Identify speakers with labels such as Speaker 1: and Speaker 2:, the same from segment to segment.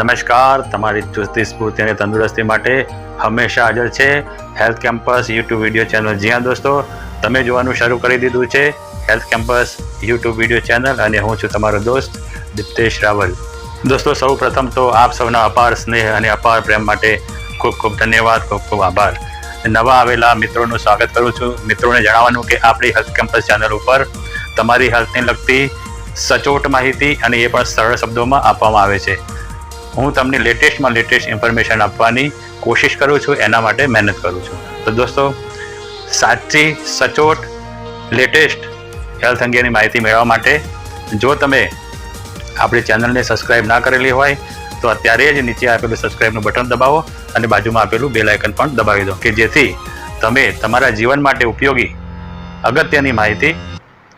Speaker 1: નમસ્કાર, તમારી ચુસ્તી, સ્ફૂર્તિ અને તંદુરસ્તી માટે હંમેશા હાજર છે health campus YouTube video channel જ્યાં દોસ્તો, તમે જોવાનું શરૂ કરી દીધું છે health campus YouTube video channel અને હું છું તમારો દોસ્ત દિપ્તેશ રાવલ. દોસ્તો સૌ પ્રથમ તો આપ સૌના અપાર સ્નેહ અને અપાર પ્રેમ માટે ખૂબ ખૂબ ધન્યવાદ, ખૂબ ખૂબ આભાર. નવા આવેલા મિત્રોનું સ્વાગત કરું છું. મિત્રોને જણાવવાનું કે આપણી હેલ્થ કેમ્પસ ચેનલ ઉપર તમારી હેલ્થને લગતી સચોટ માહિતી અને એ પણ સરળ શબ્દોમાં આપવામાં આવે છે. હું તમને લેટેસ્ટમાં લેટેસ્ટ ઇન્ફોર્મેશન આપવાની કોશિશ કરું છું, એના માટે મહેનત કરું છું. તો દોસ્તો, સાચી, સચોટ લેટેસ્ટ હેલ્થ અંગેની માહિતી મેળવવા માટે જો તમે આપણી ચેનલને સબસ્ક્રાઇબ ના કરેલી હોય, તો અત્યારે જ નીચે આપેલું સબસ્ક્રાઇબનું બટન દબાવો અને બાજુમાં આપેલું બેલ આઇકન પણ દબાવી દો, કે જેથી તમે તમારા જીવન માટે ઉપયોગી અગત્યની માહિતી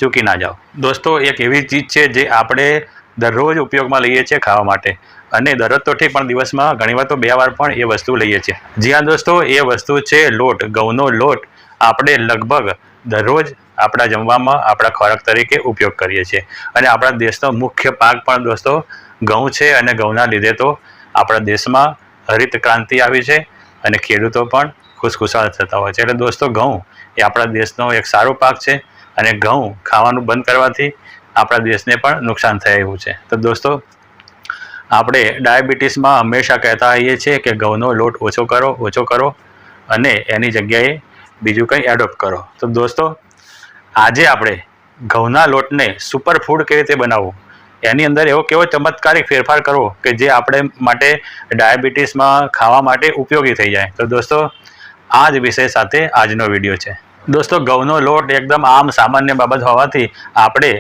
Speaker 1: ચૂકી ના જાઓ. દોસ્તો, એક એવી ચીજ છે જે આપણે દરરોજ ઉપયોગમાં લઈએ છીએ ખાવા માટે. અને દરરોજ તો પણ દિવસમાં ઘણીવાર તો બે વાર પણ એ વસ્તુ લઈએ છીએ. જી હા દોસ્તો, એ વસ્તુ છે લોટ, ઘઉંનો લોટ. આપણે લગભગ દરરોજ આપણા જમવામાં આપણા ખોરાક તરીકે ઉપયોગ કરીએ છીએ. અને આપણા દેશનો મુખ્ય પાક પણ દોસ્તો ઘઉં છે અને ઘઉંના લીધે તો આપણા દેશમાં હરિત ક્રાંતિ આવી છે અને ખેડૂતો પણ ખુશખુશાલ થતા હોય છે. એટલે દોસ્તો ઘઉં એ આપણા દેશનો એક સારો પાક છે અને ઘઉં ખાવાનું બંધ કરવાથી આપણા દેશને પણ નુકસાન થાય એવું છે. તો દોસ્તો આપણે ડાયાબિટીસમાં હંમેશા કહેતા હોઈએ છીએ કે ઘઉંનો લોટ ઓછો કરો ઓછો કરો અને એની જગ્યાએ બીજું કંઈ એડોપ્ટ કરો. તો દોસ્તો, આજે આપણે ઘઉંના લોટને સુપર ફૂડ કેવી રીતે બનાવવું? એની અંદર એવો કેવો ચમત્કારિક ફેરફાર કરવો કે જે આપણે માટે ડાયાબિટીસમાં ખાવા માટે ઉપયોગી થઈ જાય. તો દોસ્તો આ જ વિષય સાથે આજનો વીડિયો છે. દોસ્તો, ઘઉંનો લોટ એકદમ આમ સામાન્ય બાબત હોવાથી આપણે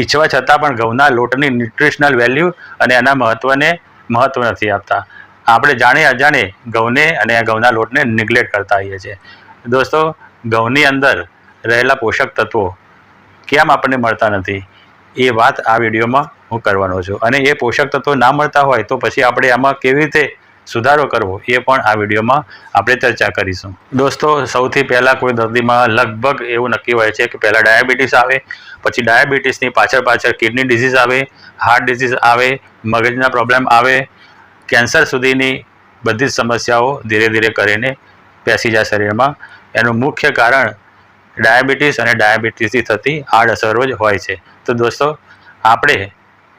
Speaker 1: ઈચ્છવા છતાં પણ ઘઉંના લોટની ન્યુટ્રિશનલ વેલ્યુ અને એના મહત્ત્વને મહત્ત્વ નથી આપતા. આપણે જાણે અજાણે ઘઉંને અને ઘઉંના લોટને નિગ્લેક્ટ કરતા હોઈએ છીએ. દોસ્તો, ઘઉંની અંદર રહેલા પોષક તત્વો કેમ આપણને મળતા નથી? એ વાત આ વિડીયોમાં હું કરવાનો છું. અને એ પોષક તત્વો ના મળતા હોય તો પછી આપણે આમાં કેવી રીતે સુધારો કરવો, એ પણ આ વિડીયોમાં આપણે ચર્ચા કરીશું. દોસ્તો, સૌથી પહેલાં કોઈ દર્દીમાં લગભગ એવું નક્કી હોય છે કે પહેલાં ડાયાબિટીસ આવે, પછી ડાયાબિટીસની પાછળ પાછળ કિડની ડિઝીઝ આવે, હાર્ટ ડિઝીઝ આવે, મગજના પ્રોબ્લેમ આવે, કેન્સર સુધીની બધી જ સમસ્યાઓ ધીરે ધીરે કરીને પેસી જાય શરીરમાં. એનું મુખ્ય કારણ ડાયાબિટીસ અને ડાયાબિટીસથી થતી આડઅસરો જ હોય છે. તો દોસ્તો, આપણે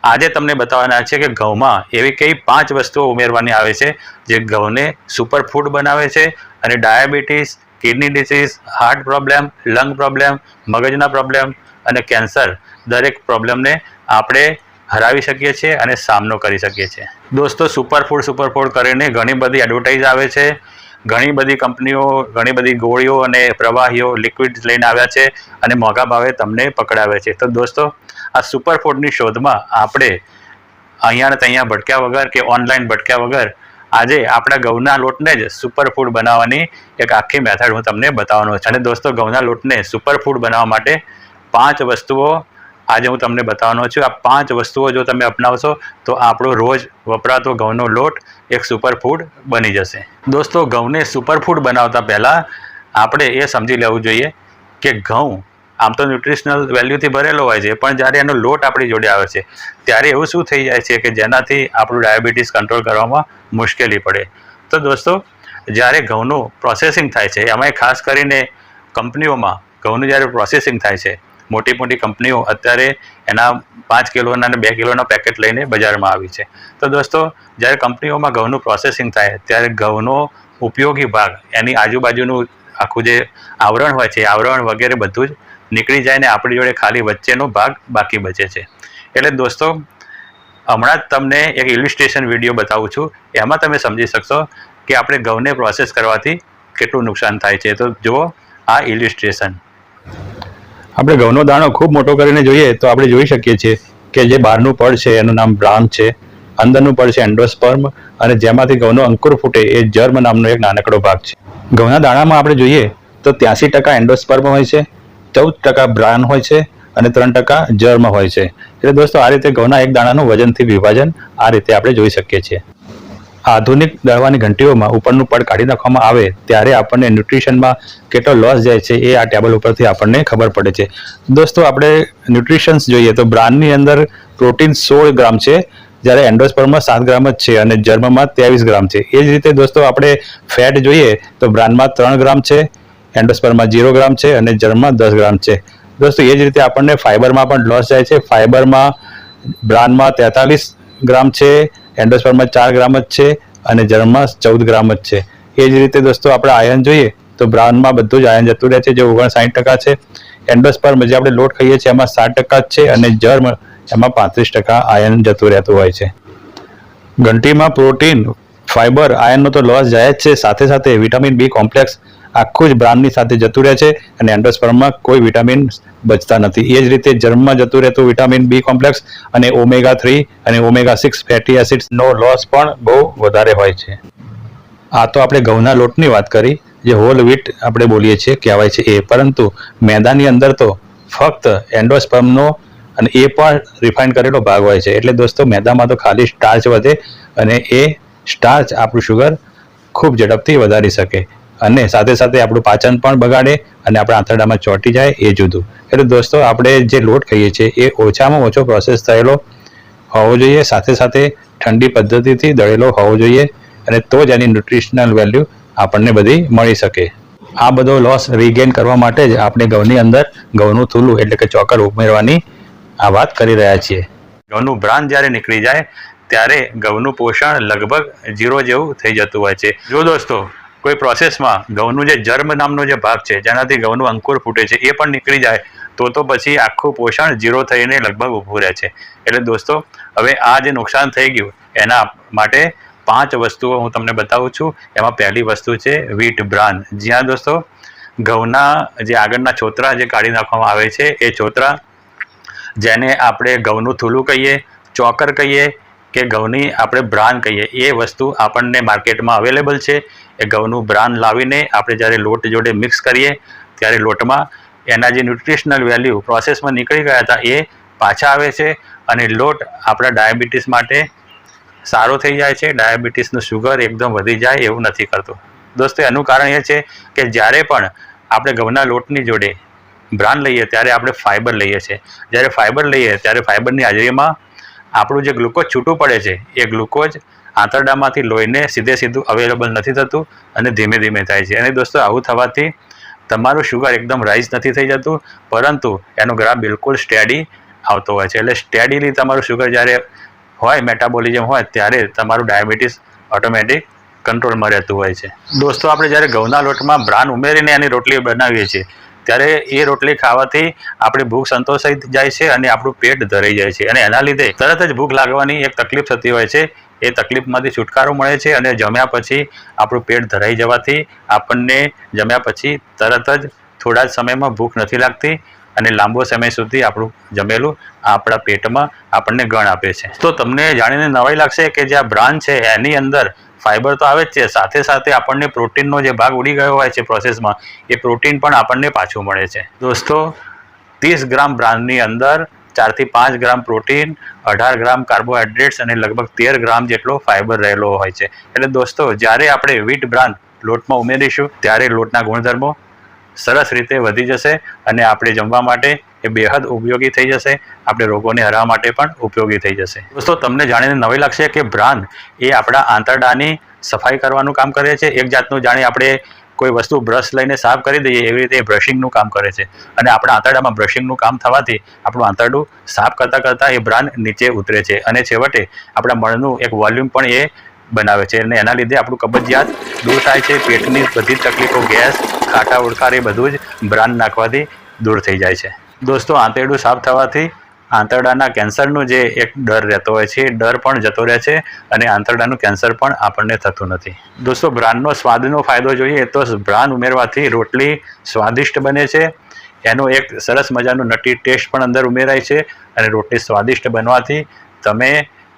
Speaker 1: આજે તમને બતાવવાના છે કે ઘઉંમાં એવી કઈ પાંચ વસ્તુઓ ઉમેરવાની આવે છે જે ઘઉંને સુપર ફૂડ બનાવે છે અને diabetes kidney disease heart problem lung problem મગજના પ્રોબ્લેમ અને કેન્સર દરેક પ્રોબ્લેમને આપણે હરાવી શકીએ છીએ અને સામનો કરી શકીએ છીએ. દોસ્તો સુપર ફૂડ સુપર ફૂડ કરીને ઘણી બધી એડવર્ટાઇઝ આવે છે. ઘણી બધી કંપનીઓ, ઘણી બધી ગોળીઓ અને પ્રવાહીઓ લિક્વિડ લઈને આવ્યા છે અને મોંઘા ભાવે તમને પકડાવે છે. તો દોસ્તો આ સુપર ફૂડની શોધમાં આપણે અહીંયા ને ત્યાં ભટક્યા વગર કે ઓનલાઈન ભટક્યા વગર આજે આપણા ઘઉંના લોટને જ સુપર ફૂડ બનાવવાની એક આખી મેથડ હું તમને બતાવવાનો છું. અને દોસ્તો, ઘઉંના લોટને સુપરફૂડ બનાવવા માટે પાંચ વસ્તુઓ આજે હું તમને બતાવવાનો છું. આ પાંચ વસ્તુઓ જો તમે અપનાવશો તો આપણો રોજ વપરાતો ઘઉંનો લોટ એક સુપરફૂડ બની જશે. દોસ્તો, ઘઉંને સુપરફૂડ બનાવતા પહેલાં આપણે એ સમજી લેવું જોઈએ કે ઘઉં આમ તો ન્યુટ્રિશનલ વેલ્યુથી ભરેલો હોય છે, પણ જ્યારે એનો લોટ આપણી જોડે આવે છે, ત્યારે એવું શું થઈ જાય છે કે જેનાથી આપણું ડાયાબિટીસ કંટ્રોલ કરવામાં મુશ્કેલી પડે. તો દોસ્તો, જ્યારે ઘઉંનું પ્રોસેસિંગ થાય છે, એમાંય ખાસ કરીને કંપનીઓમાં ઘઉંનું જ્યારે પ્રોસેસિંગ થાય છે, મોટી મોટી કંપનીઓ અત્યારે એના પાંચ કિલોના અને બે કિલોના પેકેટ લઈને બજારમાં આવી છે. તો દોસ્તો, જ્યારે કંપનીઓમાં ઘઉંનું પ્રોસેસિંગ થાય, ત્યારે ઘઉંનો ઉપયોગી ભાગ, એની આજુબાજુનું આખું જે આવરણ હોય છે, આવરણ વગેરે બધું જ નીકળી જાય ને આપણી જોડે ખાલી વચ્ચેનો ભાગ બાકી બચે છે. એટલે દોસ્તો, હમણાં જ તમને એક ઇલિસ્ટ્રેશન વીડિયો બતાવું છું. એમાં તમે સમજી શકશો કે આપણે ઘઉંને પ્રોસેસ કરવાથી કેટલું નુકસાન થાય છે. તો જુઓ, આ ઇલિસ્ટ્રેશન આપણે ઘઉંનો દાણો ખૂબ મોટો કરીને જોઈએ તો આપણે જોઈ શકીએ છીએ કે જે બહારનું પડ છે, એનું નામ બ્રામ છે, અંદરનું પડ છે એન્ડોસ્પર્મ, અને જેમાંથી ઘઉંનો અંકુર ફૂટે એ જર્મ નામનો એક નાનકડો ભાગ છે. ઘઉંના દાણામાં આપણે જોઈએ તો ત્યાંસી ટકા એન્ડોસ્પર્મ હોય છે ચૌદ ટકા બ્રાન હોય છે અને ત્રણ ટકા જર્મ હોય છે. એટલે દોસ્તો, આ રીતે ઘઉંના એક દાણાનું વજનથી વિભાજન આ રીતે આપણે જોઈ શકીએ છીએ. આધુનિક દળવાની ઘંટીઓમાં ઉપરનું પડ કાઢી નાખવામાં આવે ત્યારે આપણને ન્યુટ્રિશનમાં કેટલો લોસ જાય છે એ આ ટેબલ ઉપરથી આપણને ખબર પડે છે. દોસ્તો, આપણે ન્યુટ્રિશન્સ જોઈએ તો બ્રાન્ડની અંદર પ્રોટીન સોળ ગ્રામ છે, જ્યારે એન્ડોસ્પર્મમાં સાત ગ્રામ જ છે અને જર્મમાં ત્રેવીસ ગ્રામ છે. એ જ રીતે દોસ્તો, આપણે ફેટ જોઈએ તો બ્રાન્ડમાં ત્રણ ગ્રામ છે એન્ડોસ્પર્મમાં જીરો ગ્રામ છે અને જર્મમાં દસ ગ્રામ છે. દોસ્તો, એ જ રીતે આપણને ફાઇબરમાં પણ લોસ જાય છે. ફાઇબરમાં બ્રાન્ડમાં તેતાલીસ ગ્રામ છે એન્ડોસ્પર્મમાં ચાર ગ્રામ જ છે અને જર્મમાં ચૌદ ગ્રામ જ છે. એ જ રીતે દોસ્તો, આપણે આયન જોઈએ તો બ્રાન્ડમાં બધું જ આયન જતું રહે છે, જે ઓગણસાઠ ટકા છે. એન્ડોસ્પર્મ જે આપણે લોટ ખાઈએ છીએ, એમાં સાત ટકા જ છે અને જર્મ એમાં પાંત્રીસ ટકા આયન જતું રહેતું હોય છે. ઘંટીમાં પ્રોટીન, ફાઇબર, આયનનો તો લોસ જાય જ છે. સાથે સાથે વિટામિન બી કોમ્પ્લેક્સ આખું જ બ્રાન્ડની સાથે જતું રહે છે અને એન્ડોસ્પર્મમાં કોઈ વિટામિન બચતા નથી. એ જ રીતે જર્મમાં જતું રહેતું વિટામિન બી કોમ્પ્લેક્સ અને ઓમેગા થ્રી અને ઓમેગા સિક્સ ફેટી એસિડ્સનો લોસ પણ બહુ વધારે હોય છે. આ તો આપણે ઘઉંના લોટની વાત કરી, જે હોલ વીટ આપણે બોલીએ છીએ, કહેવાય છે એ. પરંતુ મેદાની અંદર તો ફક્ત એન્ડોસ્પર્મનો અને એ પણ રિફાઇન કરેલો ભાગ હોય છે. એટલે દોસ્તો, મેદામાં તો ખાલી સ્ટાર્ચ વધે અને એ સ્ટાર્ચ આપણું શુગર ખૂબ ઝડપથી વધારી શકે. અને સાથે સાથે આપણું પાચન પણ બગાડે અને આપણા આંતરડામાં ચોંટી જાય એ જુદું. એટલે દોસ્તો, આપણે જે લોટ ખાઈએ છીએ એ ઓછામાં ઓછો પ્રોસેસ થયેલો હોવો જોઈએ. સાથે સાથે ઠંડી પદ્ધતિથી દળેલો હોવો જોઈએ અને તો જ એની ન્યુટ્રિશનલ વેલ્યુ આપણને બધી મળી શકે. આ બધો લોસ રીગેન કરવા માટે જ આપણે ઘઉંની અંદર ઘઉંનું થૂલું એટલે કે ચોકર ઉમેરવાની આ વાત કરી રહ્યા છીએ. ઘઉંનું બ્રાન્ડ જ્યારે નીકળી જાય, ત્યારે ઘઉંનું પોષણ લગભગ ઝીરો જેવું થઈ જતું હોય છે. જો દોસ્તો કોઈ પ્રોસેસમાં ઘઉંનું જે જર્મ નામનો જે ભાગ છે, જેનાથી ઘઉંનું અંકુર ફૂટે છે, એ પણ નીકળી જાય, તો તો પછી આખું પોષણ ઝીરો થઈને લગભગ ઊભું રહે છે. એટલે દોસ્તો, હવે આ જે નુકસાન થઈ ગયું, એના માટે પાંચ વસ્તુઓ હું તમને બતાવું છું. એમાં પહેલી વસ્તુ છે વીટ બ્રાન જ્યાં દોસ્તો, ઘઉંના જે આગળના છોતરા જે કાઢી નાખવામાં આવે છે, એ છોતરા જેને આપણે ઘઉંનું થૂલું કહીએ, ચોકર કહીએ કે ઘઉંની આપણે બ્રાન કહીએ, એ વસ્તુ આપણને માર્કેટમાં અવેલેબલ છે. એ ઘઉંનું બ્રાન લાવીને આપણે જ્યારે લોટ જોડે મિક્સ કરીએ, ત્યારે લોટમાં એના જે ન્યુટ્રિશનલ વેલ્યુ પ્રોસેસમાં નીકળી ગયા હતા, એ પાછા આવે છે અને લોટ આપણા ડાયાબિટીસ માટે સારો થઈ જાય છે, ડાયાબિટીસનું શુગર એકદમ વધી જાય એવું નથી કરતું. દોસ્તો, એનું કારણ એ છે કે જ્યારે પણ આપણે ઘઉંના લોટની જોડે બ્રાન લઈએ, ત્યારે આપણે ફાઇબર લઈએ છીએ. જ્યારે ફાઇબર લઈએ, ત્યારે ફાઇબરની હાજરીમાં આપણું જે ગ્લુકોઝ છૂટું પડે છે, એ ગ્લુકોઝ આંતરડામાંથી લોહીને સીધે સીધું અવેલેબલ નથી થતું અને ધીમે ધીમે થાય છે. અને દોસ્તો, આવું થવાથી તમારું શુગર એકદમ રાઇઝ નથી થઈ જતું, પરંતુ એનો ગ્રાફ બિલકુલ સ્ટેડી આવતો હોય છે. એટલે સ્ટેડીલી તમારું શુગર જ્યારે હોય મેટાબોલિઝમ હોય, ત્યારે તમારું ડાયાબિટીસ ઓટોમેટિક કંટ્રોલમાં રહેતું હોય છે. દોસ્તો, આપણે જ્યારે ઘઉંના લોટમાં બ્રાન ઉમેરીને એની રોટલી બનાવીએ છીએ, ત્યારે એ રોટલી ખાવાથી આપણી ભૂખ સંતોષાઈ જાય છે અને આપણું પેટ ધરાઈ જાય છે. અને એના લીધે તરત જ ભૂખ લાગવાની એક તકલીફ થતી હોય છે એ તકલીફમાંથી છુટકારો મળે છે અને જમ્યા પછી આપણું પેટ ધરાઈ જવાથી આપણને જમ્યા પછી તરત જ થોડા જ સમયમાં ભૂખ નથી લાગતી અને લાંબો સમય સુધી આપણું જમેલું આપણા પેટમાં આપણને ગણ આપે છે. તો તમને જાણીને નવાઈ લાગશે કે જે આ બ્રાન્ડ છે, એની અંદર ફાઇબર તો આવે જ છે. સાથે સાથે આપણને પ્રોટીનનો જે ભાગ ઉડી ગયો હોય છે પ્રોસેસમાં, એ પ્રોટીન પણ આપણને પાછું મળે છે. દોસ્તો, ત્રીસ ગ્રામ બ્રાન્ડની અંદર ચારથી પાંચ ગ્રામ પ્રોટીન, અઢાર ગ્રામ કાર્બોહાઈડ્રેટ્સ અને લગભગ તેર ગ્રામ જેટલો ફાઇબર રહેલો હોય છે. એટલે દોસ્તો, જ્યારે આપણે વીટ બ્રાન્ડ લોટમાં ઉમેરીશું, ત્યારે લોટના ગુણધર્મો સરસ રીતે વધી જશે અને આપણે જમવા માટે એ બેહદ ઉપયોગી થઈ જશે. આપણે રોગોને હરાવવા માટે પણ ઉપયોગી થઈ જશે. દોસ્તો, તમને જાણીને નવી લાગશે કે બ્રાન્ડ એ આપણા આંતરડાની સફાઈ કરવાનું કામ કરે છે. એક જાતનું જાણે આપણે કોઈ વસ્તુ બ્રશ લઈને સાફ કરી દઈએ એવી રીતે એ બ્રશિંગનું કામ કરે છે. અને આપણા આંતરડામાં બ્રશિંગનું કામ થવાથી આપણું આંતરડું સાફ કરતાં કરતાં એ બ્રાન નીચે ઉતરે છે. અને છેવટે આપણા મળનું એક વોલ્યુમ પણ એ બનાવે છે. અને એના લીધે આપણું કબજિયાત દૂર થાય છે. પેટની બધી જ તકલીફો, ગેસ કાંટા ઉડકાર એ બધું જ બ્રાન નાખવાથી દૂર થઈ જાય છે. દોસ્તો, આંતરડું સાફ થવાથી આંતરડાના કેન્સરનું જે એક ડર રહેતો હોય છે, એ ડર પણ જતો રહે છે અને આંતરડાનું કેન્સર પણ આપણને થતું નથી. દોસ્તો, બ્રાન્ડનો સ્વાદનો ફાયદો જોઈએ તો બ્રાન્ડ ઉમેરવાથી રોટલી સ્વાદિષ્ટ બને છે. એનો એક સરસ મજાનો નટી ટેસ્ટ પણ અંદર ઉમેરાય છે અને રોટલી સ્વાદિષ્ટ બનવાથી તમે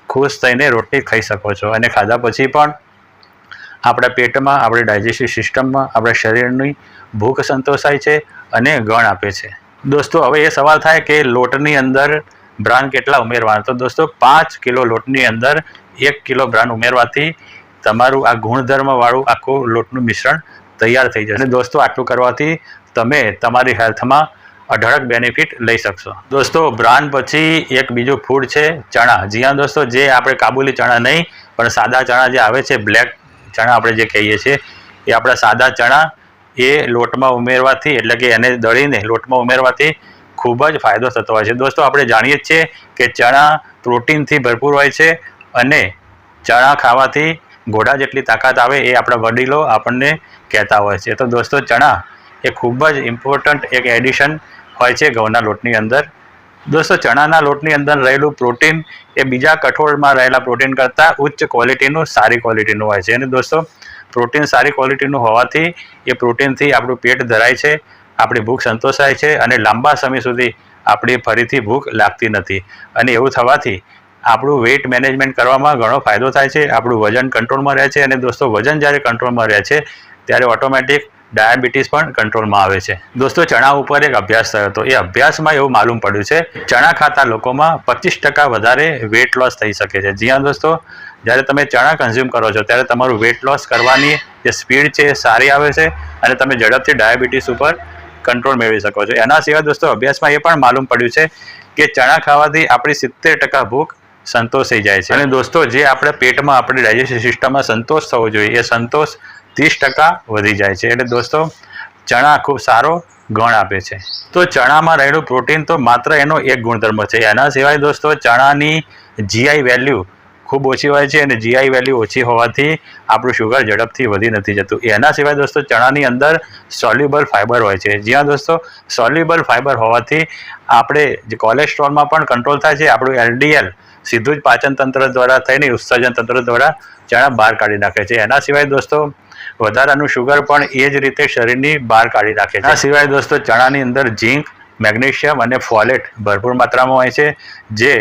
Speaker 1: ખુશ થઈને રોટલી ખાઈ શકો છો. અને ખાધા પછી પણ આપણા પેટમાં, આપણી ડાયજેસ્ટિવ સિસ્ટમમાં, આપણા શરીરની ભૂખ સંતોષાય છે અને ગણ આપે છે. દોસ્તો, હવે એ સવાલ થાય કે લોટની અંદર બ્રાન કેટલા ઉમેરવાના? તો દોસ્તો, પાંચ કિલો લોટની અંદર એક કિલો બ્રાન ઉમેરવાથી તમારું આ ગુણધર્મવાળું આખું લોટનું મિશ્રણ તૈયાર થઈ જશે. દોસ્તો, આટલું કરવાથી તમે તમારી હેલ્થમાં અઢળક બેનિફિટ લઈ શકશો. દોસ્તો બ્રાન્ડ પછી એક બીજું ફૂડ છે ચણા. જી હા, દોસ્તો, જે આપણે કાબુલી ચણા નહીં, પણ સાદા ચણા જે આવે છે, બ્લેક ચણા આપણે જે કહીએ છીએ, એ આપણા સાદા ચણા એ લોટમાં ઉમેરવાથી, એટલે કે એને દળીને લોટમાં ઉમેરવાથી ખૂબ જ ફાયદો થતો હોય છે. દોસ્તો, આપણે જાણીએ જ છીએ કે ચણા પ્રોટીનથી ભરપૂર હોય છે અને ચણા ખાવાથી ઘોડા જેટલી તાકાત આવે એ આપણા વડીલો આપણને કહેતા હોય છે. તો દોસ્તો, ચણા એ ખૂબ જ ઇમ્પોર્ટન્ટ એક એડિશન હોય છે ઘઉંના લોટની અંદર. દોસ્તો, ચણાના લોટની અંદર રહેલું પ્રોટીન એ બીજા કઠોળમાં રહેલા પ્રોટીન કરતાં ઉચ્ચ ક્વોલિટીનું સારી ક્વોલિટીનું હોય છે. અને દોસ્તો પ્રોટીન સારી ક્વોલિટીનું હોવાથી એ પ્રોટીનથી આપણું પેટ ધરાય છે, આપણી ભૂખ સંતોષાય છે અને લાંબા સમય સુધી આપણી ફરીથી ભૂખ લાગતી નથી. અને એવું થવાથી આપણું વેઇટ મેનેજમેન્ટ કરવામાં ઘણો ફાયદો થાય છે, આપણું વજન કંટ્રોલમાં રહે છે અને દોસ્તો, વજન જ્યારે કંટ્રોલમાં રહે છે, ત્યારે ઓટોમેટિક ડાયાબિટીસ પણ કંટ્રોલમાં આવે છે. દોસ્તો, ચણા ઉપર એક અભ્યાસ થયો હતો. એ અભ્યાસમાં એવું માલુમ પડ્યું છે, ચણા ખાતા લોકોમાં પચીસ ટકા વધારે વેઇટ લોસ થઈ શકે છે. જી દોસ્તો જ્યારે તમે ચણા કન્ઝ્યુમ કરો છો, ત્યારે તમારું વેટ લોસ કરવાની જે સ્પીડ છે એ સારી આવે છે અને તમે ઝડપથી ડાયાબિટીસ ઉપર કંટ્રોલ મેળવી શકો છો. એના સિવાય દોસ્તો, અભ્યાસમાં એ પણ માલુમ પડ્યું છે કે ચણા ખાવાથી આપણી સિત્તેર ટકા ભૂખ સંતોષ થઈ જાય છે. અને દોસ્તો, જે આપણે પેટમાં આપણી ડાયજેસ્ટિવ સિસ્ટમમાં સંતોષ થવો જોઈએ, એ સંતોષ ત્રીસ ટકા વધી જાય છે. એટલે દોસ્તો, ચણા ખૂબ સારો ગણ આપે છે. તો ચણામાં રહેલું પ્રોટીન તો માત્ર એનો એક ગુણધર્મ છે. એના સિવાય દોસ્તો, ચણાની જીઆઈ વેલ્યુ ખૂબ ઓછી હોય છે અને જીઆઈ વેલ્યુ ઓછી હોવાથી આપણું શુગર ઝડપથી વધી નથી જતું. એના સિવાય દોસ્તો ચણાની અંદર સોલ્યુબલ ફાઇબર હોય છે. જ્યાં દોસ્તો સોલ્યુબલ ફાઇબર હોવાથી આપણે જે કોલેસ્ટ્રોલમાં પણ કંટ્રોલ થાય છે, આપણું એલડીએલ સીધું જ પાચન તંત્ર દ્વારા થઈને ઉત્સર્જન તંત્ર દ્વારા ચણા બહાર કાઢી નાખે છે. એના સિવાય દોસ્તો વધારાનું શુગર પણ એ જ રીતે શરીરની બહાર કાઢી નાખે છે. આ સિવાય દોસ્તો ચણાની અંદર ઝીંક, મેગ્નેશિયમ અને ફોલેટ ભરપૂર માત્રામાં હોય છે, જે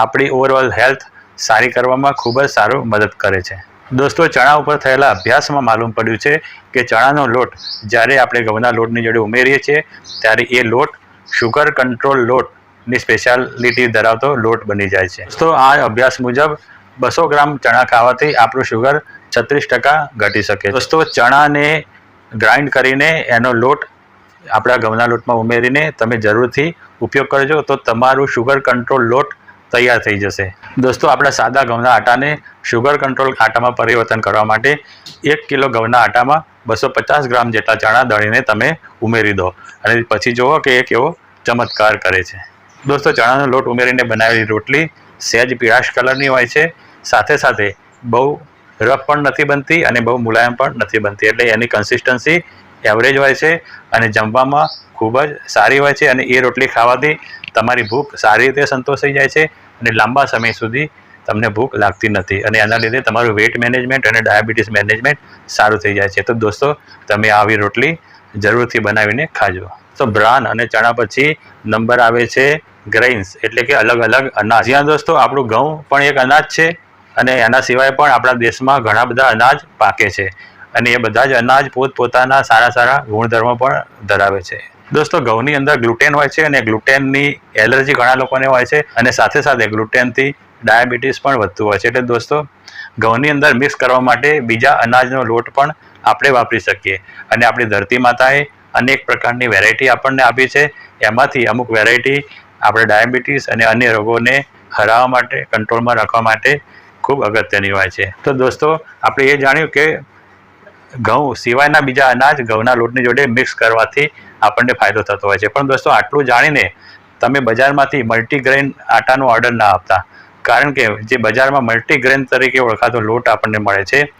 Speaker 1: આપણી ઓવરઓલ હેલ્થ સારી કરવામાં ખૂબ જ સારું મદદ કરે છે. દોસ્તો, ચણા ઉપર થયેલા અભ્યાસમાં માલુમ પડ્યું છે કે ચણાનો લોટ જ્યારે આપણે ઘઉંના લોટની જોડે ઉમેરીએ છીએ, ત્યારે એ લોટ શુગર કંટ્રોલ લોટની સ્પેશિયાલિટી ધરાવતો લોટ બની જાય છે. તો આ અભ્યાસ મુજબ બસો ગ્રામ ચણા ખાવાથી આપણું શુગર છત્રીસ ટકા ઘટી શકે દોસ્તો, ચણાને ગ્રાઇન્ડ કરીને એનો લોટ આપણા ઘઉંના લોટમાં ઉમેરીને તમે જરૂરથી ઉપયોગ કરજો તો તમારું શુગર કંટ્રોલ લોટ તૈયાર થઈ જશે. દોસ્તો, આપણા સાદા ઘઉંના આટાને શુગર કંટ્રોલ આટામાં પરિવર્તન કરવા માટે એક કિલો ઘઉંના આટામાં બસો પચાસ ગ્રામ જેટલા ચણા દળીને તમે ઉમેરી દો. અને પછી જુઓ કે એ કેવો ચમત્કાર કરે છે. દોસ્તો, ચણાનો લોટ ઉમેરીને બનાવેલી રોટલી સહેજ પીળાશ કલરની હોય છે. સાથે સાથે બહુ રફ પણ નથી બનતી અને બહુ મુલાયમ પણ નથી બનતી. એટલે એની કન્સિસ્ટન્સી એવરેજ હોય છે અને જમવામાં ખૂબ જ સારી હોય છે અને એ રોટલી ખાવાથી તમારી ભૂખ સારી રીતે સંતોષાઈ જાય છે અને લાંબા સમય સુધી તમને ભૂખ લાગતી નથી. અને એના લીધે તમારું વેટ મેનેજમેન્ટ અને ડાયાબિટીસ મેનેજમેન્ટ સારું થઈ જાય છે. તો દોસ્તો, તમે આવી રોટલી જરૂરથી બનાવીને ખાજો. તો બ્રાન અને ચણા પછી નંબર આવે છે ગ્રેઇન્સ એટલે કે અલગ અલગ અનાજ. જ્યાં દોસ્તો, આપણું ઘઉં પણ એક અનાજ છે અને એના સિવાય પણ આપણા દેશમાં ઘણા બધા અનાજ પાકે છે. અને એ બધા જ અનાજ પોતપોતાના સારા સારા ગુણધર્મો પણ ધરાવે છે. દોસ્તો, ઘઉંની અંદર ગ્લુટેન હોય છે અને ગ્લુટેનની એલર્જી ઘણા લોકોને હોય છે અને સાથે સાથે ગ્લુટેનથી ડાયાબિટીસ પણ વધતું હોય છે. એટલે દોસ્તો, ઘઉંની અંદર મિક્સ કરવા માટે બીજા અનાજનો લોટ પણ આપણે વાપરી શકીએ. અને આપણી ધરતી માતાએ અનેક પ્રકારની વેરાયટી આપણને આપી છે. એમાંથી અમુક વેરાયટી આપણે ડાયાબિટીસ અને અન્ય રોગોને હરાવવા માટે કંટ્રોલમાં રાખવા માટે ખૂબ અગત્યની હોય છે. તો દોસ્તો, આપણે એ જાણ્યું કે ઘઉં સિવાયના બીજા અનાજ ઘઉંના લોટની જોડે મિક્સ કરવાથી આપણને ફાયદો થતો હોય છે. પણ દોસ્તો, આટલું જાણીને તમે બજારમાંથી મલ્ટીગ્રેન આટાનો ઓર્ડર ના આપતા. કારણ કે જે બજારમાં મલ્ટીગ્રેન તરીકે ઓળખાતો લોટ આપણને મળે છે.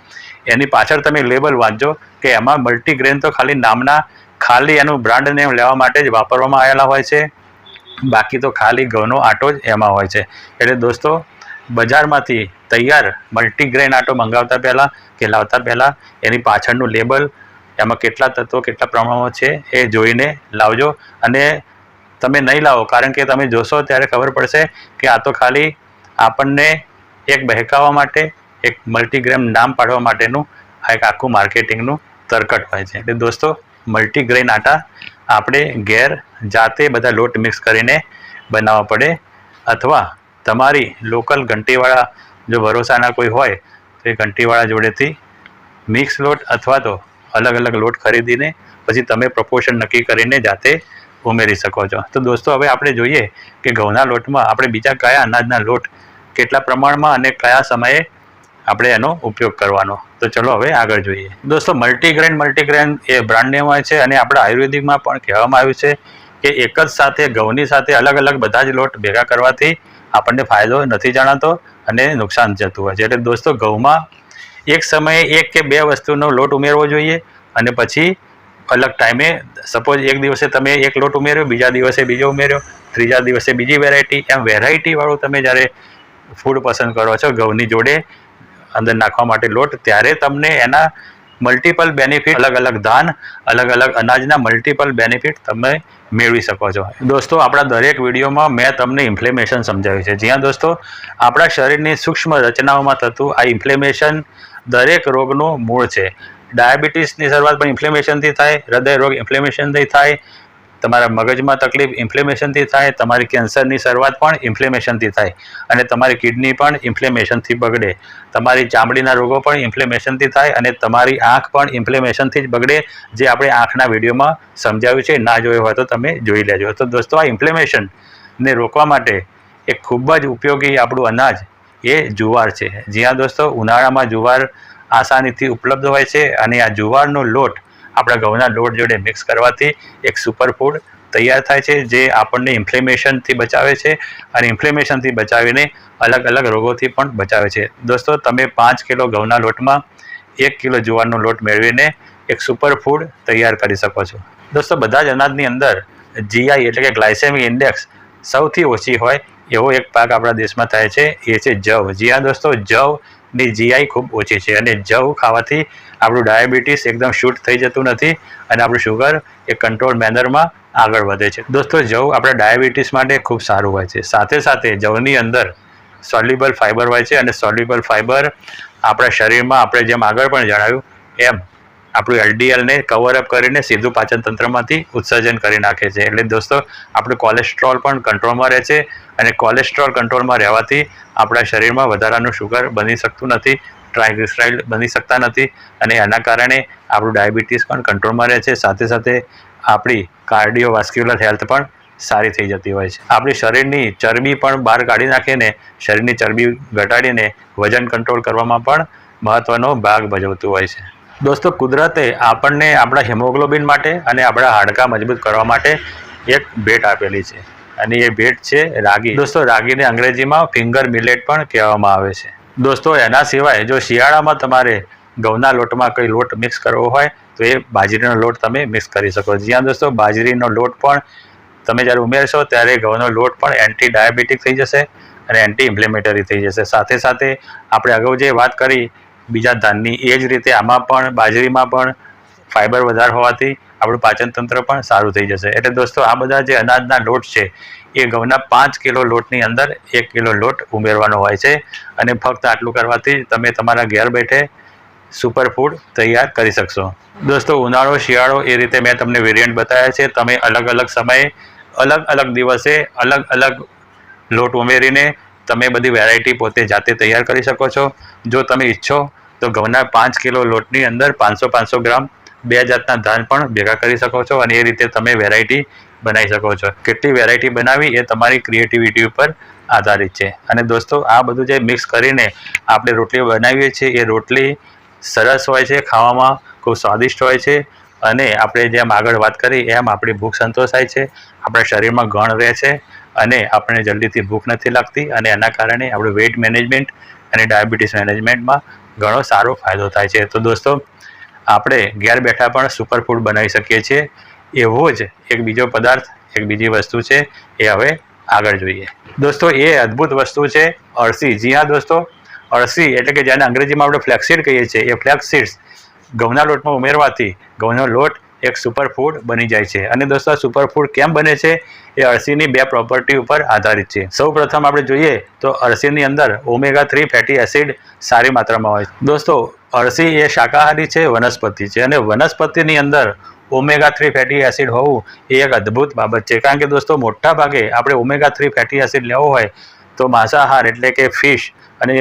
Speaker 1: એની પાછળ તમે લેબલ વાંચજો કે એમાં મલ્ટીગ્રેન તો ખાલી નામના, ખાલી એનું બ્રાન્ડ નેમ લેવા માટે જ વાપરવામાં આવેલા હોય છે. બાકી તો ખાલી ઘઉંનો આટો જ એમાં હોય છે. એટલે દોસ્તો બજારમાંથી તૈયાર મલ્ટીગ્રેન આટો મંગાવતા પહેલાં કે લાવતા પહેલાં એની પાછળનું લેબલ એમાં કેટલા તત્વો, કેટલા પ્રમાણમાં છે એ જોઈને લાવજો. અને તમે નહીં લાવો, કારણ કે તમે જોશો ત્યારે ખબર પડશે કે આ તો ખાલી આપણને એક બહેકાવવા માટે, એક મલ્ટીગ્રેન નામ પાડવા માટેનું, આ એક આખું માર્કેટિંગનું તરકટ હોય છે. એટલે દોસ્તો મલ્ટીગ્રેન આટા આપણે ઘેર જાતે બધા લોટ મિક્સ કરીને બનાવવા પડે. અથવા તમારી લોકલ ઘંટીવાળા જો ભરોસાના કોઈ હોય, તો એ ઘંટીવાળા જોડેથી મિક્સ લોટ અથવા તો અલગ અલગ લોટ ખરીદીને પછી તમે પ્રપોર્શન નક્કી કરીને જાતે ઉમેરી શકો છો. તો દોસ્તો, હવે આપણે જોઈએ કે ઘઉંના લોટમાં આપણે બીજા કયા અનાજના લોટ કેટલા પ્રમાણમાં અને કયા સમયે આપણે એનો ઉપયોગ કરવાનો. તો ચલો હવે આગળ જોઈએ. દોસ્તો મલ્ટીગ્રેન મલ્ટીગ્રેન એ બ્રાન્ડ નેમ હોય છે અને આપણે આયુર્વેદિકમાં પણ કહેવામાં આવ્યું છે કે એક જ સાથે, ઘઉંની સાથે અલગ અલગ બધા જ લોટ ભેગા કરવાથી આપણને ફાયદો નથી જણાતો અને નુકસાન જતું હોય છે. એટલે દોસ્તો, ઘઉંમાં એક સમયે એક કે બે વસ્તુનો લોટ ઉમેરવો જોઈએ અને પછી અલગ ટાઈમે સપોઝ એક દિવસે તમે એક લોટ ઉમેર્યો, બીજા દિવસે બીજો ઉમેર્યો, ત્રીજા દિવસે બીજી વેરાયટી એમ વેરાયટીવાળું તમે જ્યારે ફૂડ પસંદ કરો છો ઘઉંની જોડે અંદર નાખવા માટે લોટ, ત્યારે તમને એના મલ્ટિપલ બેનિફિટ અલગ અલગ ધાન અલગ અલગ અનાજના મલ્ટિપલ બેનિફિટ તમે મેળવી શકો છો. દોસ્તો, આપણા દરેક વિડીયોમાં મેં તમને ઇન્ફ્લેમેશન સમજાવ્યું છે. જ્યાં દોસ્તો, આપણા શરીરની સૂક્ષ્મ રચનાઓમાં થતું આ ઇન્ફ્લેમેશન દરેક રોગનું મૂળ છે. ડાયાબિટીસની શરૂઆત પણ ઇન્ફ્લેમેશનથી થાય, હૃદય રોગ ઇન્ફ્લેમેશનથી થાય તમારા મગજમાં તકલીફ ઇન્ફ્લેમેશનથી થાય, તમારી કેન્સરની શરૂઆત પણ ઇન્ફ્લેમેશનથી થાય અને તમારી કિડની પણ ઇન્ફ્લેમેશનથી બગડે. તમારી ચામડીના રોગો પણ ઇન્ફ્લેમેશનથી થાય અને તમારી આંખ પણ ઇન્ફ્લેમેશનથી જ બગડે, જે આપણે આંખના વિડીયોમાં સમજાવ્યું છે. ના જોયું હોય તો તમે જોઈ લેજો. તો દોસ્તો, આ ઇન્ફ્લેમેશનને રોકવા માટે એક ખૂબ જ ઉપયોગી આપણું અનાજ એ જુવાર છે. જ્યાં દોસ્તો, ઉનાળામાં જુવાર આસાનીથી ઉપલબ્ધ હોય છે અને આ જુવારનો લોટ આપણા ઘઉંના લોટ જોડે મિક્સ કરવાથી એક સુપર ફૂડ તૈયાર થાય છે, જે આપણને ઇન્ફ્લેમેશનથી બચાવે છે અને ઇન્ફ્લેમેશનથી બચાવીને અલગ અલગ રોગોથી પણ બચાવે છે. દોસ્તો, તમે પાંચ કિલો ઘઉંના લોટમાં એક કિલો જુવારનો લોટ મેળવીને એક સુપર ફૂડ તૈયાર કરી શકો છો. દોસ્તો, બધા જ અનાજની અંદર જીઆઈ એટલે કે ગ્લાયસેમિક ઇન્ડેક્સ સૌથી ઓછી હોય એવો એક પાક આપણા દેશમાં થાય છે, એ છે જવ. જી હા, દોસ્તો, જવની જીઆઈ ખૂબ ઓછી છે અને જવ ખાવાથી આપણું ડાયાબિટીસ એકદમ શૂટ થઈ જતું નથી અને આપણું શુગર એ કંટ્રોલ મેનરમાં આગળ વધે છે. દોસ્તો, જવ આપણા ડાયાબિટીસ માટે ખૂબ સારું હોય છે. સાથે સાથે જવની અંદર સોલ્યુબલ ફાઇબર હોય છે અને સોલ્યુબલ ફાઇબર આપણા શરીરમાં આપણે જેમ આગળ પણ જણાવ્યું, એમ આપણું એલડીએલને કવરઅપ કરીને સીધું પાચન તંત્રમાંથી ઉત્સર્જન કરી નાખે છે. એટલે દોસ્તો, આપણું કોલેસ્ટ્રોલ પણ કંટ્રોલમાં રહે છે અને કોલેસ્ટ્રોલ કંટ્રોલમાં રહેવાથી આપણા શરીરમાં વધારાનું શુગર બની શકતું નથી. ટ્રાયગ્લિસરાઇડ બની શકતા નથી અને એના કારણે આપણું ડાયાબિટીસ પણ કંટ્રોલમાં રહે છે. સાથે સાથે આપણી કાર્ડિયોવાસ્ક્યુલર હેલ્થ પણ સારી થઈ જતી હોય છે. આપણી શરીરની ચરબી પણ બહાર કાઢી નાખીને, શરીરની ચરબી ઘટાડીને વજન કંટ્રોલ કરવામાં પણ મહત્ત્વનો ભાગ ભજવતું હોય છે. દોસ્તો, કુદરતે આપણને આપણા હિમોગ્લોબિન માટે અને આપણા હાડકાં મજબૂત કરવા માટે એક ભેટ આપેલી છે. અને એ ભેટ છે રાગી. દોસ્તો, રાગીને અંગ્રેજીમાં ફિંગર મિલેટ પણ કહેવામાં આવે છે. દોસ્તો, એના સિવાય જો શિયાળામાં તમારે ઘઉંના લોટમાં કોઈ લોટ મિક્સ કરવો હોય, તો એ બાજરીનો લોટ તમે મિક્સ કરી શકો. જ્યાં દોસ્તો બાજરીનો લોટ પણ તમે જ્યારે ઉમેરશો, ત્યારે ઘઉંનો લોટ પણ એન્ટી ડાયાબિટીક થઈ જશે અને એન્ટી ઇન્ફ્લેમેટરી થઈ જશે. સાથે સાથે આપણે અગાઉ જે વાત કરી, બીજા ધાનની, એ જ રીતે આમાં પણ, બાજરીમાં પણ ફાઇબર વધારે હોવાથી આપણું પાચનતંત્ર પણ સારું થઈ જશે. એટલે દોસ્તો, આ બધા જે અનાજના લોટ છે એ ઘઉંના પાંચ કિલો લોટની અંદર એક કિલો લોટ ઉમેરવાનો હોય છે. અને ફક્ત આટલું કરવાથી તમે તમારા ઘેર બેઠે સુપર ફૂડ તૈયાર કરી શકશો. દોસ્તો, ઉનાળો, શિયાળો એ રીતે મેં તમને વેરિયન્ટ બતાવ્યા છે. તમે અલગ અલગ સમયે, અલગ અલગ દિવસે અલગ અલગ લોટ ઉમેરીને તમે બધી વેરાયટી પોતે જાતે તૈયાર કરી શકો છો. જો તમે ઈચ્છો તો ઘઉંના પાંચ કિલો લોટની અંદર પાંચસો પાંચસો ગ્રામ બે જાતના ધાન પણ ભેગા કરી શકો છો. અને એ રીતે તમે વેરાયટી બનાવી શકો છો. કેટલી વેરાયટી બનાવી એ તમારી ક્રિએટિવિટી ઉપર આધારિત છે. અને દોસ્તો, આ બધું જે મિક્સ કરીને આપણે રોટલી બનાવીએ છીએ, એ રોટલી સરસ હોય છે, ખાવામાં ખૂબ સ્વાદિષ્ટ હોય છે. અને આપણે જેમ આગળ વાત કરી, એમ આપણી ભૂખ સંતોષાય છે, આપણા શરીરમાં ગણ રહે છે અને આપણે જલ્દીથી ભૂખ નથી લાગતી અને એના કારણે આપણું વેઇટ મેનેજમેન્ટ અને ડાયાબિટીસ મેનેજમેન્ટમાં ઘણો સારો ફાયદો થાય છે. તો દોસ્તો, આપણે ઘેર બેઠા પણ સુપરફૂડ બનાવી શકીએ છીએ. એવો જ એક બીજો પદાર્થ, એક બીજી વસ્તુ છે, એ હવે આગળ જોઈએ. દોસ્તો, એ અદ્ભુત વસ્તુ છે, અળસી. જી હા, દોસ્તો? અળસી એટલે કે જેને અંગ્રેજીમાં આપણે ફ્લેક્સીડ કહીએ છીએ, એ ફ્લેક્સીડ્સ ઘઉંના લોટમાં ઉમેરવાથી ઘઉંનો લોટ એક સુપરફૂડ બની જાય છે. અને દોસ્તો, આ સુપરફૂડ કેમ બને છે? એ અળસીની બે પ્રોપર્ટી ઉપર આધારિત છે. સૌ પ્રથમ આપણે જોઈએ તો અળસીની અંદર ઓમેગા થ્રી ફેટી એસિડ સારી માત્રામાં હોય છે. દોસ્તો, અળસી એ શાકાહારી છે, વનસ્પતિ છે. અને વનસ્પતિની અંદર ઓમેગા થ્રી ફેટી એસિડ હોવું એ એક અદ્ભુત બાબત છે. કારણ કે દોસ્તો મોટા ભાગે આપણે ઓમેગા થ્રી ફેટી એસિડ લેવો હોય તો માંસાહાર એટલે કે ફિશ અને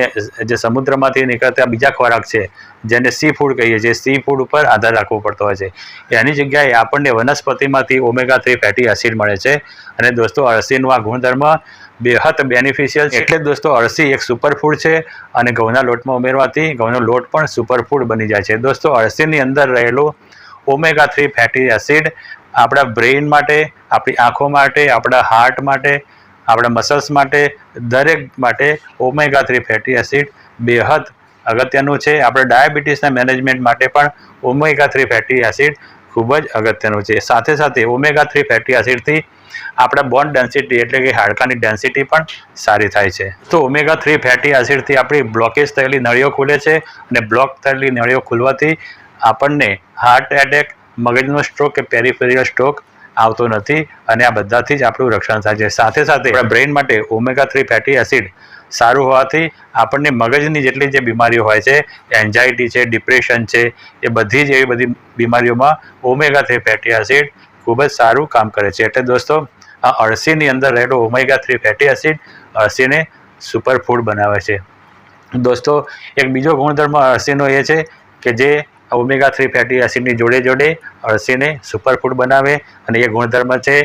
Speaker 1: જે સમુદ્રમાંથી નીકળતા બીજા ખોરાક છે, જેને સી ફૂડ કહીએ છીએ. સી ફૂડ ઉપર આધાર રાખવો પડતો હોય છે. એની જગ્યાએ આપણને વનસ્પતિમાંથી ઓમેગા થ્રી ફેટી એસિડ મળે છે. અને દોસ્તો, અળસીનો આ ગુણધર્મ બેહદ બેનિફિશિયલ છે. એટલે દોસ્તો, અળસી એક સુપરફૂડ છે અને ઘઉંના લોટમાં ઉમેરવાથી ઘઉંનો લોટ પણ સુપરફૂડ બની જાય છે. દોસ્તો, અળસીની અંદર રહેલું ઓમેગા થ્રી ફેટી એસિડ આપણા બ્રેઇન માટે, આપણી આંખો માટે, આપણા હાર્ટ માટે, આપણા મસલ્સ માટે, દરેક માટે ઓમેગા થ્રી ફેટી એસિડ બેહદ અગત્યનું છે. આપણે ડાયાબિટીસના મેનેજમેન્ટ માટે પણ ઓમેગા થ્રી ફેટી એસિડ ખૂબ જ અગત્યનું છે. સાથે સાથે ઓમેગા થ્રી ફેટી એસિડથી આપણા બોન ડેન્સિટી એટલે કે હાડકાની ડેન્સિટી પણ સારી થાય છે. તો ઓમેગા થ્રી ફેટી એસિડથી આપણી બ્લોકેજ થયેલી નળીઓ ખુલે છે અને બ્લોક થયેલી નળીઓ ખુલવાથી આપણને હાર્ટ એટેક મગજનો સ્ટ્રોક કે પેરીફેરિયલ સ્ટ્રોક આવતો નથી અને આ બધાથી જ આપણું રક્ષણ થાય છે. સાથે સાથે આપણા બ્રેઇન માટે ઓમેગા થ્રી ફેટી એસિડ સારું હોવાથી આપણને મગજની જેટલી જે બીમારીઓ હોય છે એન્ઝાયટી છે ડિપ્રેશન છે, એ બધી જ એવી બધી બીમારીઓમાં ઓમેગા થ્રી ફેટી એસિડ ખૂબ જ સારું કામ કરે છે. એટલે દોસ્તો, આ અળસીની અંદર રહેલો ઓમેગા થ્રી ફેટી એસિડ અળસીને સુપરફૂડ બનાવે છે. દોસ્તો, એક બીજો ગુણધર્મ અળસીનો એ છે કે જે ઓમેગા થ્રી ફેટી એસિડની જોડે જોડે અળસીને સુપરફૂડ બનાવે અને એ ગુણધર્મ છે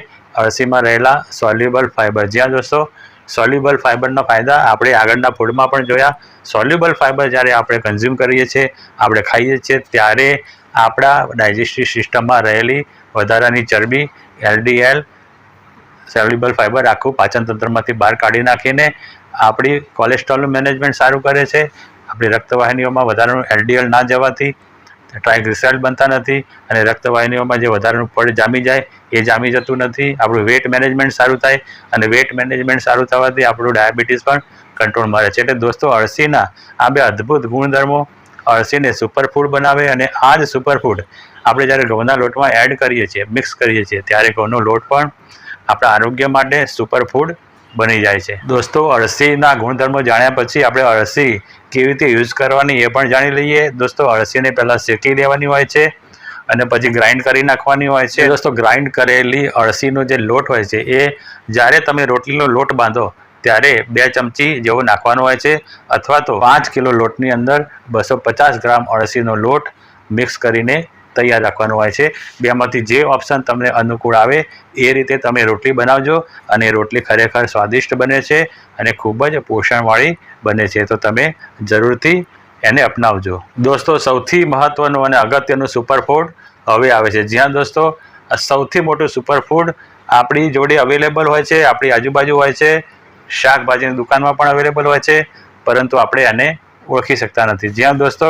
Speaker 1: અળસીમાં રહેલા સોલ્યુબલ ફાઇબર જ્યાં જોશો સોલ્યુબલ ફાઇબરના ફાયદા આપણે આગળના ફૂડમાં પણ જોયા. સોલ્યુબલ ફાઇબર જ્યારે આપણે કન્ઝ્યુમ કરીએ છીએ, આપણે ખાઈએ છીએ, ત્યારે આપણા ડાયજેસ્ટિવ સિસ્ટમમાં રહેલી વધારાની ચરબી એલડીએલ સોલ્યુબલ ફાઇબર આખું પાચનતંત્રમાંથી બહાર કાઢી નાખીને આપણી કોલેસ્ટ્રોલનું મેનેજમેન્ટ સારું કરે છે. આપણી રક્તવાહિનીઓમાં વધારાનું એલડીએલ ના જવાથી ટ્રાયગ્લિસરાઇડ બનતા નથી અને રક્તવાહિનીઓમાં જે વધારાનું પડ જામી જાય એ જામી જતું નથી. આપણું વેટ મેનેજમેન્ટ સારું થાય અને વેટ મેનેજમેન્ટ સારું થવાથી આપણું ડાયાબિટીસ પણ કંટ્રોલમાં રહે છે. એટલે દોસ્તો, અળસીના આ બે અદ્ભુત ગુણધર્મો અળસીને સુપરફૂડ બનાવે અને આ જ સુપરફૂડ આપણે જ્યારે ઘઉંના લોટમાં એડ કરીએ છીએ મિક્સ કરીએ છીએ, ત્યારે ઘઉંનો લોટ પણ આપણા આરોગ્ય માટે સુપરફૂડ બની જાય છે. દોસ્તો, અળસીના ગુણધર્મો જાણ્યા પછી આપણે અળસી કેવી રીતે યુઝ કરવાની એ પણ જાણી લઈએ. દોસ્તો, અળસીને પહેલાં શેકી લેવાની હોય છે અને પછી ગ્રાઇન્ડ કરી નાખવાની હોય છે. દોસ્તો, ગ્રાઇન્ડ કરેલી અળસીનો જે લોટ હોય છે, એ જ્યારે તમે રોટલીનો લોટ બાંધો, ત્યારે બે ચમચી જેવો નાખવાનો હોય છે અથવા તો પાંચ કિલો લોટની અંદર બસો પચાસ ગ્રામ અળસીનો લોટ મિક્સ કરીને તૈયાર રાખવાનું હોય છે. બેમાંથી જે ઓપ્શન તમને અનુકૂળ આવે, એ રીતે તમે રોટલી બનાવજો અને રોટલી ખરેખર સ્વાદિષ્ટ બને છે અને ખૂબ જ પોષણવાળી બને છે. તો તમે જરૂરથી એને અપનાવજો. દોસ્તો, સૌથી મહત્ત્વનું અને અગત્યનું સુપરફૂડ હવે આવે છે. જ્યાં દોસ્તો, સૌથી મોટું સુપરફૂડ આપણી જોડે અવેલેબલ હોય છે, આપણી આજુબાજુ હોય છે, શાકભાજીની દુકાનમાં પણ અવેલેબલ હોય છે, પરંતુ આપણે એને ઓળખી શકતા નથી. જ્યાં દોસ્તો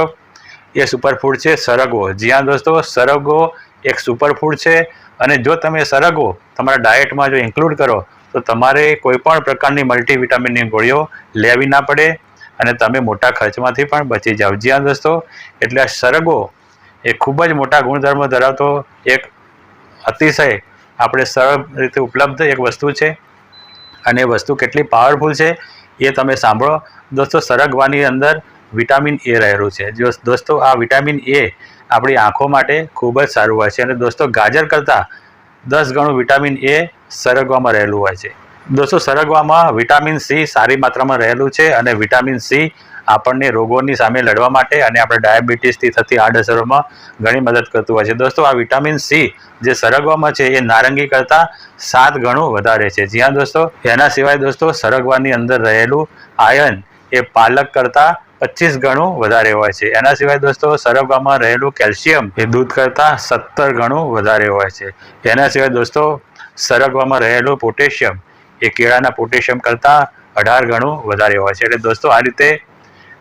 Speaker 1: એ સુપરફૂડ છે, સરગવો. જ્યાં દોસ્તો, સરગવો એક સુપરફૂડ છે અને જો તમે સરગવો તમારા ડાયટમાં જો ઇન્ક્લુડ કરો, તો તમારે કોઈ પણ પ્રકારની મલ્ટીવિટામિનની ગોળીઓ લેવી ના પડે અને તમે મોટા ખર્ચમાંથી પણ બચી જાઓ. જ્યાં દોસ્તો, એટલે આ સરગવો એ ખૂબ જ મોટા ગુણધર્મો ધરાવતો એક અતિશય આપણે સરળ રીતે ઉપલબ્ધ એક વસ્તુ છે અને એ વસ્તુ કેટલી પાવરફુલ છે એ તમે સાંભળો. દોસ્તો, સરગવાની અંદર વિટામિન એ રહેલું છે. જો દોસ્તો, આ વિટામિન એ આપણી આંખો માટે ખૂબ જ સારું હોય છે અને દોસ્તો, ગાજર કરતાં દસ ગણું વિટામિન એ સરગવામાં રહેલું હોય છે. દોસ્તો, સરગવામાં વિટામિન સી સારી માત્રામાં રહેલું છે અને વિટામિન સી આપણને રોગોની સામે લડવા માટે અને આપણે ડાયાબિટીસથી થતી આડઅસરોમાં ઘણી મદદ કરતું હોય છે. દોસ્તો, આ વિટામિન સી જે સરગવામાં છે એ નારંગી કરતાં સાત ગણું વધારે છે. જ્યાં દોસ્તો, એના સિવાય દોસ્તો, સરગવાની અંદર રહેલું આયન એ પાલક કરતાં પચીસ ગણું વધારે હોય છે. એના સિવાય દોસ્તો સરગવામાં રહેલું કેલ્શિયમ એ દૂધ કરતાં સત્તર ગણું વધારે હોય છે. એના સિવાય દોસ્તો સરગવામાં રહેલું પોટેશિયમ એ કેળાના પોટેશિયમ કરતાં અઢાર ગણું વધારે હોય છે. એટલે દોસ્તો, આ રીતે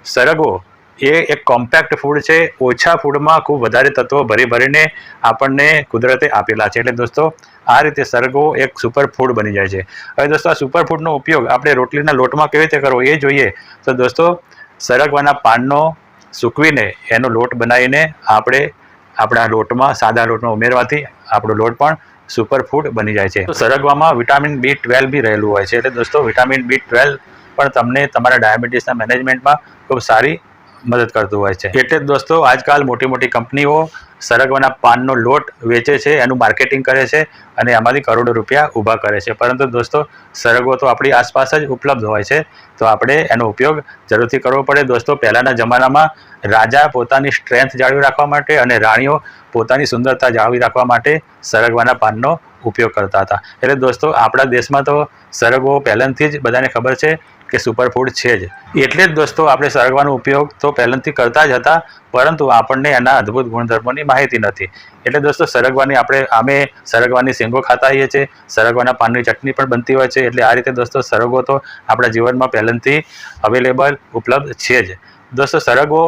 Speaker 1: સરગવો એ એક કોમ્પેક્ટ ફૂડ છે. ઓછા ફૂડમાં ખૂબ વધારે તત્વો ભરી ભરીને આપણને કુદરતે આપેલા છે. એટલે દોસ્તો, આ રીતે સરગવો એક સુપર ફૂડ બની જાય છે. હવે દોસ્તો, આ સુપર ફૂડનો ઉપયોગ આપણે રોટલીના લોટમાં કેવી રીતે કરવો એ જોઈએ. તો દોસ્તો, સરગવાના પાનનો સૂકવીને એનો લોટ બનાવીને આપણે આપણા લોટમાં, સાદા લોટમાં ઉમેરવાથી આપણો લોટ પણ સુપર ફૂડ બની જાય છે. તો સરગવામાં વિટામિન બી ટ્વેલ્વ બી રહેલું હોય છે. એટલે દોસ્તો વિટામિન બી ટ્વેલ્વ પણ તમને તમારા ડાયાબિટીસના મેનેજમેન્ટમાં ખૂબ સારી મદદ કરતું હોય છે. એટલે જ દોસ્તો, આજકાલ મોટી મોટી કંપનીઓ સરગવાના પાનનો લોટ વેચે છે, એનું માર્કેટિંગ કરે છે અને એમાંથી કરોડો રૂપિયા ઊભા કરે છે. પરંતુ દોસ્તો, સરગવો તો આપણી આસપાસ જ ઉપલબ્ધ હોય છે. તો આપણે એનો ઉપયોગ જરૂરથી કરવો પડે. દોસ્તો, પહેલાંના જમાનામાં રાજા પોતાની સ્ટ્રેન્થ જાળવી રાખવા માટે અને રાણીઓ પોતાની સુંદરતા જાળવી રાખવા માટે સરગવાના પાનનો ઉપયોગ કરતા હતા. એટલે દોસ્તો, આપણા દેશમાં તો સરગવો પહેલાંથી જ બધાને ખબર છે કે સુપરફૂડ છે જ. એટલે જ દોસ્તો આપણે સરગવાનો ઉપયોગ તો પહેલાંથી કરતા જ હતા, પરંતુ આપણને એના અદ્ભુત ગુણધર્મોની માહિતી નથી. એટલે દોસ્તો સરગવાની આપણે આમે સરગવાની શેંગો ખાતા હોઈએ છીએ, સરગવાના પાનની ચટણી પણ બનતી હોય છે, એટલે આ રીતે દોસ્તો સરગવો તો આપણા જીવનમાં પહેલાંથી અવેલેબલ ઉપલબ્ધ છે જ. દોસ્તો સરગવો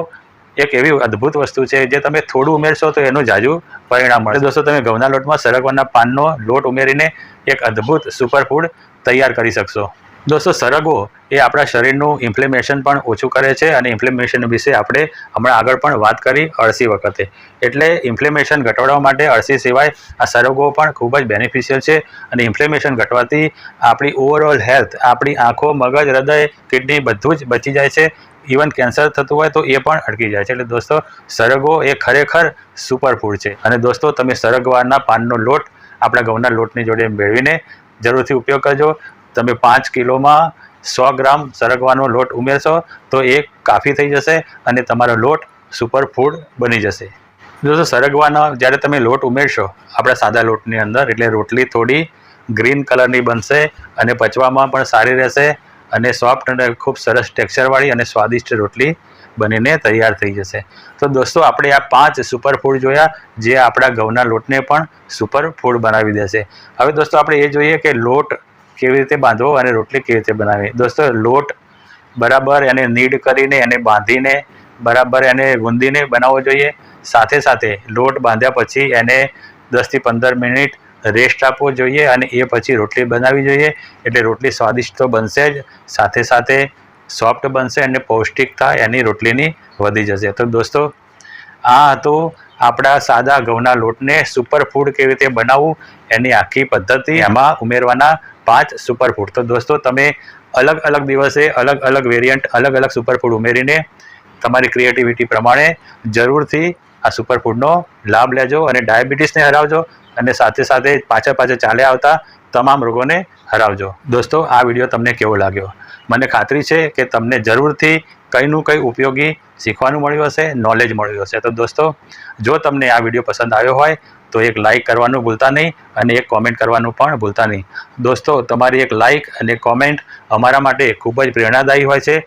Speaker 1: એક એવી અદ્ભુત વસ્તુ છે, જે તમે થોડું ઉમેરશો તો એનું જાજુ પરિણામ મળે દોસ્તો તમે ઘઉંના લોટમાં સરગવાના પાનનો લોટ ઉમેરીને એક અદ્ભુત સુપરફૂડ તૈયાર કરી શકશો. દોસ્તો, સરગવો એ આપણા શરીરનું ઇન્ફ્લેમેશન પણ ઓછું કરે છે અને ઇન્ફ્લેમેશન વિશે આપણે હમણાં આગળ પણ વાત કરી અળસી વખતે. એટલે ઇન્ફ્લેમેશન ઘટાડવા માટે અળસી સિવાય આ સરગવો પણ ખૂબ જ બેનિફિશિયલ છે અને ઇન્ફ્લેમેશન ઘટવાથી આપણી ઓવરઓલ હેલ્થ આપણી આંખો, મગજ, હૃદય કિડની બધું જ બચી જાય છે. ઇવન કેન્સર થતું હોય તો એ પણ અટકી જાય છે. એટલે દોસ્તો, સરગવો એ ખરેખર સુપરફૂડ છે. અને દોસ્તો, તમે સરગવાના પાનનો લોટ આપણા ઘઉંના લોટની જોડે મેળવીને જરૂરથી ઉપયોગ કરજો. તમે પાંચ કિલોમાં સો ગ્રામ સરગવાનો લોટ ઉમેરશો તો એ કાફી થઈ જશે અને તમારો લોટ સુપરફૂડ બની જશે. દોસ્તો, સરગવાનો જ્યારે તમે લોટ ઉમેરશો, આપણા સાદા લોટની અંદર, એટલે રોટલી થોડી ગ્રીન કલરની બનશે અને પચવામાં પણ સારી રહેશે અને સોફ્ટ અને ખૂબ સરસ ટેક્સચરવાળી અને સ્વાદિષ્ટ રોટલી બનીને તૈયાર થઈ જશે. તો દોસ્તો, આપણે આ પાંચ સુપરફૂડ જોયા, જે આપણા ઘઉંના લોટને પણ સુપરફૂડ બનાવી દેશે. હવે દોસ્તો, આપણે એ જોઈએ કે લોટ કેવી રીતે બાંધવો અને રોટલી કેવી રીતે બનાવવી? દોસ્તો, લોટ બરાબર એને નીડ કરીને એને બાંધીને બરાબર એને ગુંદીને બનાવવો જોઈએ. સાથે સાથે લોટ બાંધ્યા પછી એને દસથી પંદર મિનિટ રેસ્ટ આપવો જોઈએ અને એ પછી રોટલી બનાવવી જોઈએ. એટલે રોટલી સ્વાદિષ્ટ તો બનશે જ. સાથે સાથે સોફ્ટ બનશે અને પૌષ્ટિકતા એની રોટલીની વધી જશે. તો દોસ્તો, આ હતું આપણા સાદા ઘઉંના લોટને સુપરફૂડ કેવી રીતે બનાવવું, એની આખી પદ્ધતિ એમાં ઉમેરવાના પાંચ સુપરફૂડ તો દોસ્તો, તમે અલગ અલગ દિવસે અલગ અલગ વેરિયન્ટ અલગ અલગ સુપરફૂડ ઉમેરીને તમારી ક્રિએટિવિટી પ્રમાણે જરૂરથી આ સુપરફૂડનો લાભ લેજો અને ડાયાબિટીસને હરાવજો અને સાથે સાથે પાછળ પાછળ ચાલે આવતા તમામ રોગોને હરાવજો. દોસ્તો, આ વીડિયો તમને કેવો લાગ્યો? મને ખાતરી છે કે તમને જરૂરથી કંઈનું કંઈ ઉપયોગી શીખવાનું મળ્યું હશે નોલેજ મળ્યું હશે. તો દોસ્તો, જો તમને આ વીડિયો પસંદ આવ્યો હોય, તો એક લાઇક કરવાનું ભૂલતા નહીં અને એક કોમેન્ટ કરવાનું પણ ભૂલતા નહીં. દોસ્તો, તમારી એક લાઇક અને કોમેન્ટ અમારા માટે ખૂબ જ પ્રેરણાદાયી હોય છે.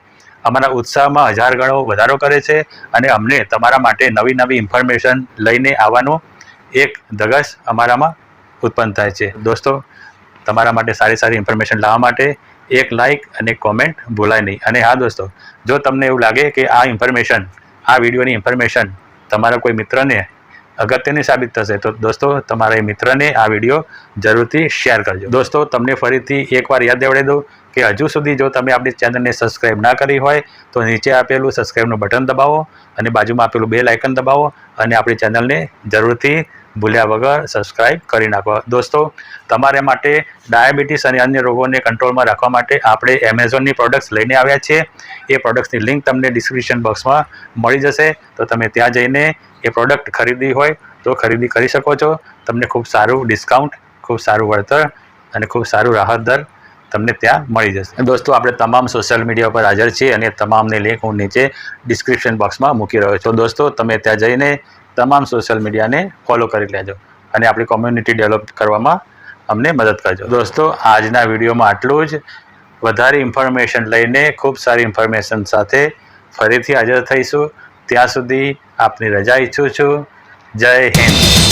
Speaker 1: અમારા ઉત્સાહમાં હજાર ગણો વધારો કરે છે અને અમને તમારા માટે નવી નવી ઇન્ફોર્મેશન લઈને આવવાનું એક ધગશ અમારામાં ઉત્પન્ન થાય છે. દોસ્તો, તમારા માટે સારી સારી ઇન્ફોર્મેશન લાવવા માટે એક લાઇક અને કોમેન્ટ ભૂલાય નહીં. અને હા દોસ્તો, જો તમને એવું લાગે કે આ ઇન્ફોર્મેશન આ વિડીયોની ઇન્ફોર્મેશન તમારા કોઈ મિત્રને અગત્યની સાબિત થશે, તો દોસ્તો તમારા એ મિત્રને આ વીડિયો જરૂરથી શેર કરજો. દોસ્તો, તમને ફરીથી એકવાર યાદ દેવડે દઉં કે હજુ સુધી જો તમે આપણી ચેનલને સબસ્ક્રાઈબ ના કરી હોય, તો નીચે આપેલું સબસ્ક્રાઈબનું બટન દબાવો અને બાજુમાં આપેલું બે લાઇકન દબાવો અને આપણી ચેનલને જરૂરથી ભૂલ્યા વગર સબસ્ક્રાઇબ કરી નાખો. દોસ્તો, તમારા માટે ડાયાબિટીસ અને અન્ય રોગોને કંટ્રોલમાં રાખવા માટે આપણે એમેઝોનની પ્રોડક્ટ્સ લઈને આવ્યા છીએ. એ પ્રોડક્ટ્સની લિંક તમને ડિસ્ક્રિપ્શન બોક્સમાં મળી જશે. તો તમે ત્યાં જઈને એ પ્રોડક્ટ ખરીદી હોય તો ખરીદી કરી શકો છો. તમને ખૂબ સારું ડિસ્કાઉન્ટ ખૂબ સારું વળતર અને ખૂબ સારું રાહત દર તમને ત્યાં મળી જશે. દોસ્તો, આપણે તમામ સોશિયલ મીડિયા પર હાજર છીએ અને તમામની લિંક હું નીચે ડિસ્ક્રિપ્શન બોક્સમાં મૂકી રહ્યો છું. દોસ્તો, તમે ત્યાં જઈને તમામ સોશિયલ મીડિયાને ફોલો કરી લેજો અને આપણી કોમ્યુનિટી ડેવલપ કરવામાં અમને મદદ કરજો. દોસ્તો, આજના વિડીયોમાં આટલું જ. વધારે ઇન્ફોર્મેશન લઈને ખૂબ સારી ઇન્ફોર્મેશન સાથે ફરીથી હાજર થઈશું. ત્યાં સુધી આપની રજા ઈચ્છું છું. જય હિન્દ.